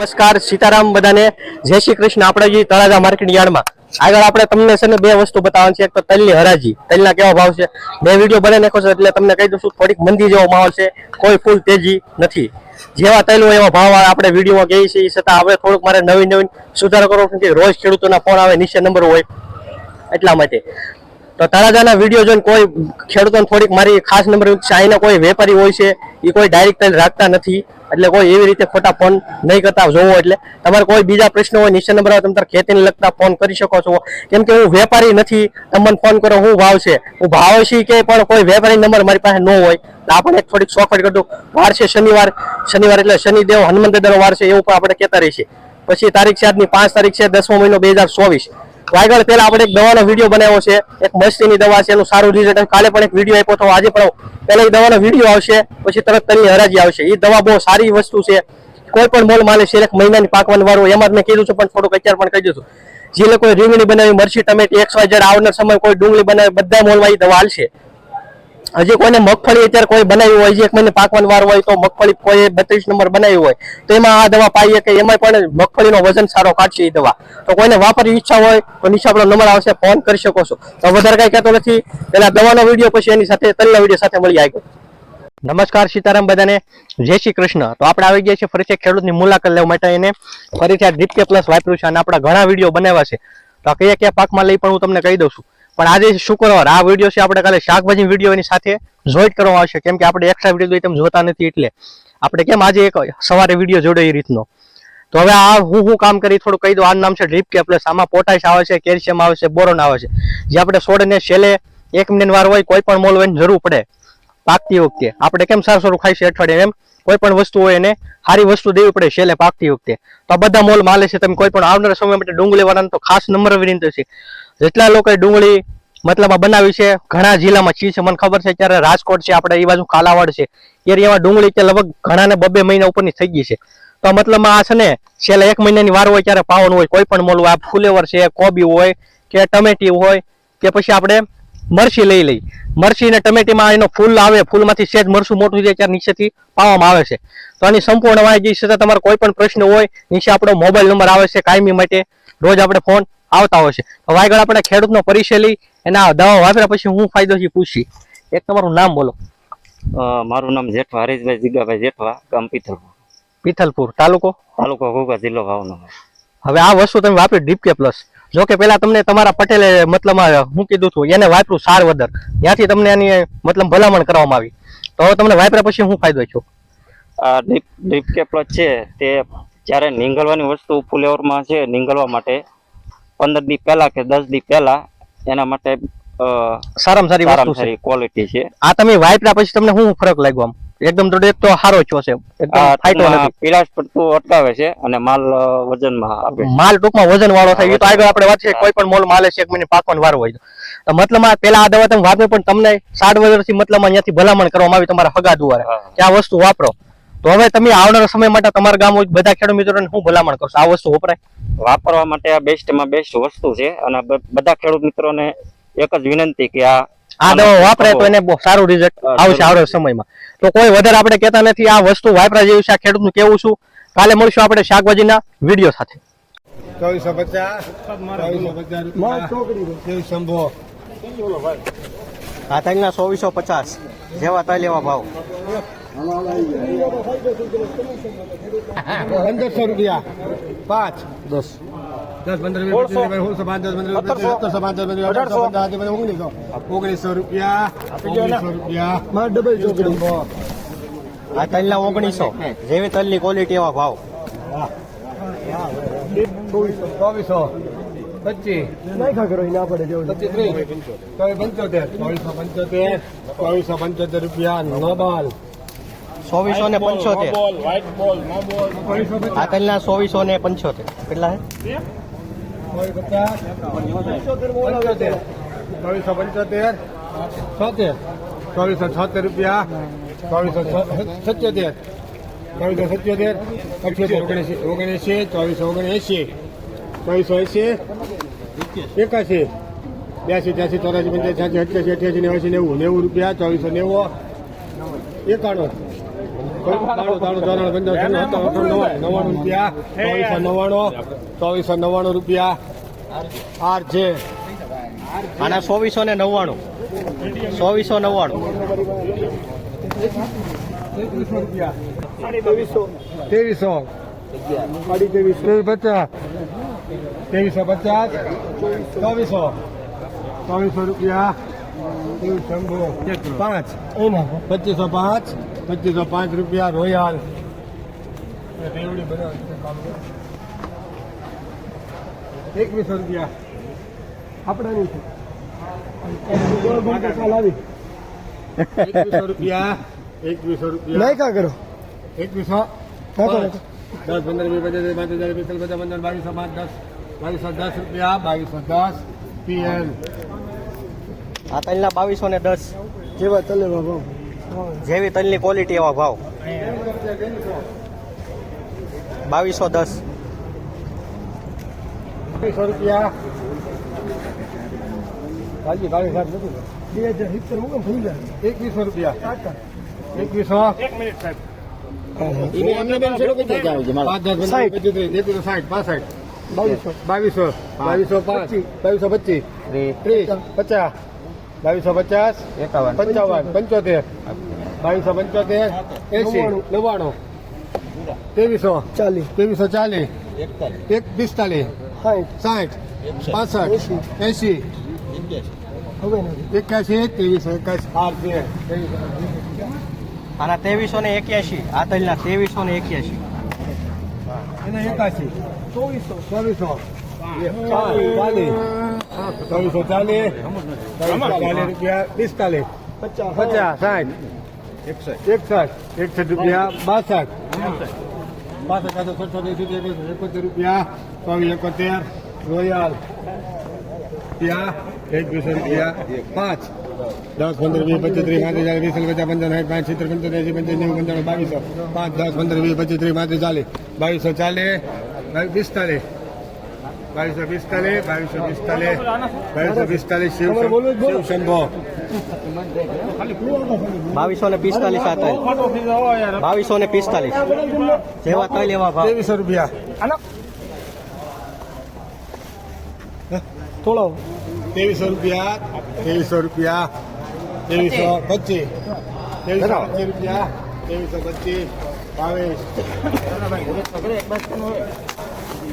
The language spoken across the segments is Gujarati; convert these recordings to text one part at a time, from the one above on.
નમસ્કાર, સીતારામ બધાને. જય શ્રી કૃષ્ણ, આપણે જે તળાજા માર્કેટ યાર્ડમાં. આગળ આપણે તમને છે ને બે વસ્તુ બતાવવાની છે. એક તો તલની હરાજી. તલના કેવા ભાવ છે? બે વીડિયો બને નાખો છો એટલે તમને કહી દઉં છું, થોડીક મંદી જેવો માહોલ છે. કોઈ ફૂલ તેજી નથી. જેવા તલ હોય એવા ભાવ આપણે વિડીયોમાં કહીએ છીએ. એ છતાં હવે થોડુંક મારે નવી નવીન સુધારો કરવો કે રોજ ખેડૂતોના ફોન આવે, નીચે નંબર હોય. એટલા માટે. તો તળાજાના વીડિયો જોઈને કોઈ ખેડૂતોને થોડીક મારી ખાસ નંબર અહીંના કોઈ વેપારી હોય છે, એ કોઈ ડાયરેક્ટ તેલ રાખતા નથી. એટલે કોઈ એવી રીતે ખોટા ફોન નહીં કરતા જોવો એટલે. તમારે કોઈ બીજા પ્રશ્ન હોય, નીચે નંબર આવે, તમે તારે ખેતીને લગતા ફોન કરી શકો છો. કેમ કે હું વેપારી નથી, તમને ફોન કરો, હું ભાવ છે. હું ભાવ છે કે પણ કોઈ વેપારી નંબર મારી પાસે ન હોય. આપણે થોડીક સોફટ કરતું વાર છે શનિવાર શનિવાર એટલે શનિદેવ હનુમંત દાદાનો વાર છે, એવું પણ આપણે કહેતા રહીએ છીએ. પછી તારીખ છે આજની પાંચ તારીખ છે, દસમો મહિનો બે હજાર ચોવીસ. આગળ પેલા આપણે એક દવાનો વીડિયો બનાવ્યો છે. એક મસ્તીની દવા છે, એનું સારું રિઝલ્ટ કાલે પણ એક વીડિયો આપ્યો હતો. આજે પણ પહેલા એ દવાનો વીડિયો આવશે, પછી તરત તેની હરાજી આવશે. એ દવા બહુ સારી વસ્તુ છે. કોઈ પણ મોલ માલે છે, એક મહિનાની પાકવાનું વાળું, એમાં જ મેં કીધું છે, પણ થોડુંક અત્યારે પણ કહી દઉં જે લોકોએ રીંગણી બનાવી, મરચી, ટમેટી એક્સ વાય જેડ આવનાર સમય કોઈ ડુંગળી બનાવે, બધા મોલમાં એ દવા હાલશે. હજી કોઈને મગફળી અત્યારે કોઈ બનાવી હોય એક મહિને પાકવાન વાર હોય તો મગફળી કોઈ બત્રીસ નંબર બનાવી હોય, તો એમાં આ દવા પાઈએ કે એમાં પણ મગફળીનો વજન સારો કાઢશે એ દવા. તો કોઈને વાપરવી ઈચ્છા હોય, તો નીચે આપણો નંબર આવશે, ફોન કરી શકો છો. તો વધારે કઈ કહેતો નથી. પેલા દવાનો વીડિયો, પછી એની સાથે તલના વીડિયો સાથે મળી આવી નમસ્કાર સીતારામ બધાને. જય શ્રી કૃષ્ણ. તો આપણે આવી ગયા છે ફરીથી ખેડૂતની મુલાકાત લેવા માટે એને ફરીથી આ ડીપકે પ્લસ વાપર્યું છે અને આપણા ઘણા વીડિયો બનાવ્યા છે. તો કયા કયા પાકમાં લઈ પણ હું તમને કહી દઉં છું. પણ આજે શુક્રવાર, આ વીડિયો છે આપણે કાલે શાકભાજી વીડિયો એની સાથે જોઈન્ટ કરવામાં આવશે. કેમ કે આપણે એક્સ્ટ્રા વીડિયો તમે જોતા નથી, એટલે આપણે કેમ આજે એક સવારે વીડિયો જોડે એ રીતનો. તો હવે આ હું હું કામ કરી થોડું કહી દઉં. આ નામ છે ડ્રીપ કે પ્લસ આમાં પોટાશ આવે છે કેલ્શિયમ આવે છે બોરોન આવે છે. જે આપણે છોડને છેલ્લે એક મિનિટ વાર હોય કોઈ પણ મોલ હોય જરૂર પડે. પાકતી વખતે. આપણે કેમ સારું સારું ખાઈ છે અઠવાડિયે? એમ કોઈ પણ વસ્તુ હોય એને સારી વસ્તુ દેવી પડે છેલ્લે પાકતી વખતે. તો આ બધા મોલ માલે છે. તમે કોઈ પણ આવનારા સમય માટે ડુંગળી વાળાને તો ખાસ નંબર વિનંતી છે. જેટલા લોકોએ ડુંગળી મતલબ બનાવી છે, ઘણા જિલ્લામાં ચી છે, મને ખબર છે, અત્યારે રાજકોટ છે, આપણે એ બાજુ કાલાવાડ છે એરિયામાં ડુંગળી કે લગભગ ઘણાને બબે મહિના ઉપરની થઈ ગઈ છે. તો મતલબમાં આ છે ને, છેલ્લા એક મહિનાની વાર હોય ત્યારે પાવાનું હોય, કોઈ પણ મોલું, આ ફુલેવર છે, કોબી હોય, કે ટમેટી હોય, કે પછી આપણે મરસી લઈ લઈ મરસી ને ટમેટીમાં એનો ફૂલ આવે, ફૂલમાંથી સેજ મરસું મોટું છે ત્યારે નીચેથી પાવામાં આવે છે. તો આની સંપૂર્ણ માહિતી છે તમારો કોઈ પણ પ્રશ્ન હોય, નીચે આપણો મોબાઈલ નંબર આવે છે, કાયમી માટે, રોજ આપણે ફોન આવતા હોય છે. હવે આગળ આપણે ખેડૂતનો પરિચય લઈ એના દવા વાપર્યા પછી હું ફાયદો છે પૂછી. એક તમારું નામ બોલો. મારું નામ જેઠવા હરીશભાઈ જીગાભાઈ જેઠવા ગામ પિથલપુર. પિથલપુર તાલુકો? તાલુકો ઘોઘા જિલ્લો ભાવનગર. હવે આ વસ્તુ તમે વાપરી ડીપકે પ્લસ. જો કે પેલા તમને તમારા પટેલે મતલબ હું કીધું હતું એને વાપરું સાર વધર ત્યાંથી તમને એની મતલબ ભલામણ કરવામાં આવી. તો હવે તમને વાપર્યા પછી શું ફાયદો થયો? આ ડીપ ડીપ કે પ્લસ છે તે જ્યારે નીંગળવાની વસ્તુ ફુલેવરમાં છે નીંગળવા માટે પંદર દી પહેલા કે દસ દી પહેલા એના માટે સારામાં સારી વસ્તુ છે. ક્વોલિટી છે. આ તમે વાપર્યા પછી તમને શું ફરક લાગ્યો આમ? એકદમ તો એક તો સારો છો છે. પીળાશ પડતું અટકાવે છે અને માલ વજનમાં આપે માલ ટૂંકમાં વજન વાળો થાય. એ તો આગળ આપણે વાત છે કોઈ પણ મોલ માલે છે એક મહિને પાકવાનો વારો હોય તો. મતલબ આ પેલા આ દવા તમે વાપરો પણ તમને સાઠ વર્ષથી મતલબ અહીંયાથી ભલામણ કરવામાં આવી તમારા હગા દ્વારા. કે આ વસ્તુ વાપરો. તો હવે તમે આવનારા સમય માટે તમારા ગામ બધા ખેડૂત મિત્રોને હું ભલામણ કરશો? આ વસ્તુ વપરાય? વાપરવા માટે આ બેસ્ટમાં બેસ્ટ વસ્તુ છે અને બધા ખેડૂત મિત્રોને એક જ વિનંતી કે આ આ દવા વાપરે તો એને સારું રિઝલ્ટ આવશે આવડે આવનારા સમયમાં. તો કોઈ વધારે આપણે કહેતા નથી આ વસ્તુ વાપરા જેવું છે આ ખેડૂતનું કેવું છું? કાલે મળશું આપણે શાકભાજીના વીડિયો સાથે. ચોવીસો પચાસ ચોવીસો પચાસ આ તલના ચોવીસો પચાસ જેવા તલ લેવા ભાવ. પંદરસો રૂપિયા. પાંચ. દસ. દસ પંદર પચીસ પાંચ દસ પંદર ઓગણીસો. ઓગણીસો રૂપિયા. ઓગણીસો રૂપિયા. શંભો આ તલના ઓગણીસો. જેવી તલની ક્વોલિટી એવા ભાવ. ચોવીસો પચીસ. પંચોતેર. ચોવીસો પંચોતેર. ચોવીસો પંચોતેર રૂપિયા. નોબલ. ચોવીસો ને પંચોતેર. ચોવીસો આ કલના ચોવીસો ને પંચોતેર. કેટલા છે ચોવીસ પંચોતેર. છોતેર ચોવીસો છોતેર રૂપિયા. ચોવીસો સત્યોતેર. ચોવીસો સત્યોતેર. અઠ્યોતેર ઓગણસી ઓગણએંસી ચોવીસો ઓગણએંસી ચોવીસો એંસી એકાશી. બ્યાસી ત્યાસી ચોરાસી પંચ્યાસી છ્યાસી અઠ્યાસી અઠ્યાસી નેવાસી નેવું નેવું રૂપિયા ચોવીસો નેવું. એકાણું. ચોવીસો નવ્વાણું ચોવીસો નવ્વાણું રૂપિયા. આર જે. આના ચોવીસો ને નવ્વાણું. ચોવીસો નવ્વાણું. ત્રેવીસો રૂપિયા. ત્રેવીસો ત્રેવીસો. સાડી ત્રેવીસો. પચાસ. ત્રેવીસો પચાસ. ચોવીસો. ચોવીસો રૂપિયા. પાંચ. પચીસો પાંચ. પચીસો પાંચ રૂપિયા રોયલ. રેવડી કરે. એકવીસો રૂપિયા. આપણાની છે. એકવીસો રૂપિયા. એકવીસો રૂપિયા. નહીં કા કરો? એકવીસો. દસ પંદર વીસ પચીસ પાંત્રીસ ચાલીસ પિસ્તાલીસ પચાસ પંચાવન બાવીસો પાંચ દસ. બાવીસો દસ રૂપિયા. બાવીસો દસ. પીએલ. આ તલના બાવીસો ને દસ. જેવા ચલે બાબા જેવી તલની ક્વોલિટી એવા ભાવ. બાવીસો દસ. બાવીસો રૂપિયા. કાલજી કાળી સાહેબ નથી બે હજાર સિત્તેર મુકમ થઈ જાય એકવીસો રૂપિયા. એકવીસો. એક મિનિટ સાહેબ બાવીસો. બાવીસો. બાવીસો પાંચ. બાવીસો પચીસ. ત્રીસ. પચાસ. બાવીસો પચાસ એકાવન. પંચાવન પંચોતેર. બાવીસો પંચોતેર એસી. નવ્વાણું ત્રેવીસો. ચાલીસ. ત્રેવીસો ચાલીસ. એક પિસ્તાલીસ. સાઠ. સાઠ. પાસઠ. એસી. એક્યાસી. ત્રેવીસો એકાસી આના ત્રેવીસો ને એક્યાસી. આ તલના ત્રેવીસો ને એક્યાસી. એકાસી. ચોવીસો. ચોવીસો. ચાલીસ. ચોવીસો ચાલીસ ચાલીસ રૂપિયા પિસ્તાલીસ. પચાસ. સાઠ. એકસઠ. એકસઠ એકસઠ રૂપિયા બાસઠ. બાસઠ સડસઠ એંસી એકોતેર રૂપિયા ચોવીસ એકોતેર. રોયલ. રૂપિયા એકવીસો રૂપિયા પાંચ. દસ પંદર વીસ પચીસ ત્રીસ પાંત્રીસ ચાલીસ વીસ પચાસ પંચાવન સાઠ પાંચ સિત્તેર પંચોતેર એંસી નેવું બાવીસો. પાંચ દસ પંદર વીસ પચીસ ત્રીસ પાંત્રીસ ચાલીસ. બાવીસો ચાલીસ બાવીસ પિસ્તાલીસ. બાવીસો પિસ્તાલીસ બાવીસો પિસ્તાલીસ બાવીસો પિસ્તાલીસ શિવ શિવ શંભો બાવીસો ને પિસ્તાલીસ આ તલ બાવીસો ને પિસ્તાલીસ. જેવા તલ એવા ભાવ. ત્રેવીસો રૂપિયા. થોડા. ત્રેવીસો રૂપિયા ત્રેવીસો રૂપિયા ત્રેવીસો પચીસ. ત્રેવીસો પચીસ રૂપિયા ત્રેવીસો પચીસ બાવીસ.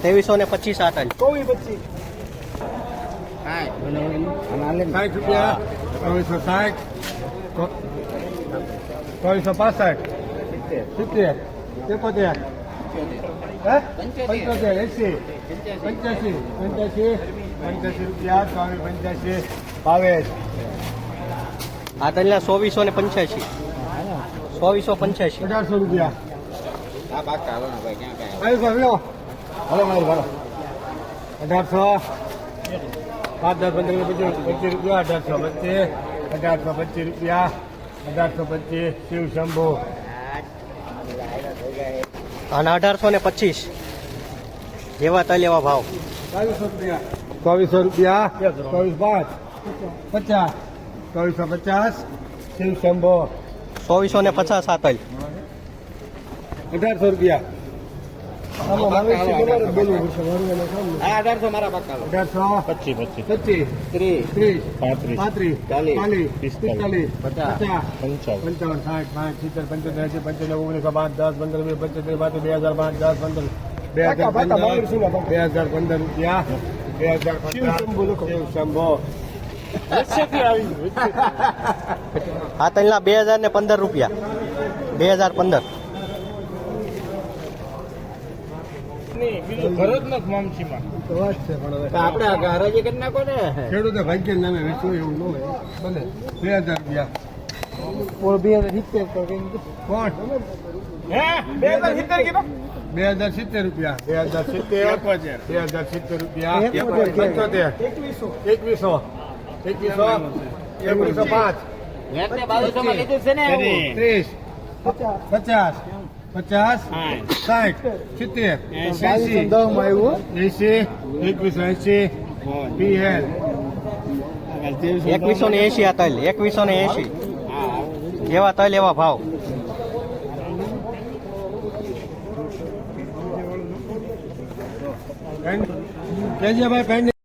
ત્રેવીસો ને પચીસ આ તલ ચોવીસ પચીસ. સાઠ રૂપિયા. ચોવીસો સાઠ. ચોવીસો પાસઠ. સિત્તેર. એકોતેર પંચોતેર. એસી. પંચ્યાસી. પંચ્યાસી. પંચ્યાસી રૂપિયા. ચોવીસ પંચ્યાસી. બાવીસ. આ તલના ચોવીસો ને પંચ્યાસી. ચોવીસો પંચ્યાસી. અઢારસો રૂપિયા. બાવીસો લ્યો. હલો મારું ભાડો અઢારસો પાંચ દસ પંદર પચીસ રૂપિયા અઢારસો પચીસ અઢારસો પચીસ રૂપિયા અઢારસો પચીસ શિવ શંભુ. અને અઢારસો ને પચીસ. જેવા તલ એવા ભાવ. ચોવીસો રૂપિયા. ચોવીસો રૂપિયા ચોવીસ પાંચ પચાસ. ચોવીસો પચાસ શિવ શંભો. ચોવીસો ને પચાસ આ તલ અઢારસો રૂપિયા. મારું. અઢારસો પચીસ પચીસ. પચીસ. ત્રીસ. ત્રીસ. પાંત્રીસ. પાંત્રીસ. ચાલીસ. પિસ્તાલીસ. પચાસ. પંચાવન. સાઠ પાંચ સિત્તેર પંચોતેર એસી પંચોતેર ઓગણીસો પાંચ દસ પંદર વીસ પચીસ પાંચ બે હજાર પાંચ દસ પંદર. બે હજાર પંદર બે હજાર પંદર રૂપિયા. બે હજાર લખો. આ તલના બે હજાર ને પંદર રૂપિયા. બે હજાર પંદર. ખેડૂતો ભાગ્ય નામે વેચવું એવું ન હોય. ભલે બે હજાર રૂપિયા. બે હજાર સિત્તેર કોણ? બે હજાર સિત્તેર રૂપિયા. બે હજાર સિત્તેર. બે હજાર સિત્તેર રૂપિયા. પંચોતેર. એકવીસો. એકવીસો. એકવીસો. એકવીસો પાંચ. ત્રીસ. પચાસ. પચાસ સાઠ. સિત્તેર. એસી એસી એકવીસો એસી પીએલ. એકવીસો ને એસી આ તલ એકવીસો ને એસી એવા તલ એવા ભાવ. કેજીભાઈ પેન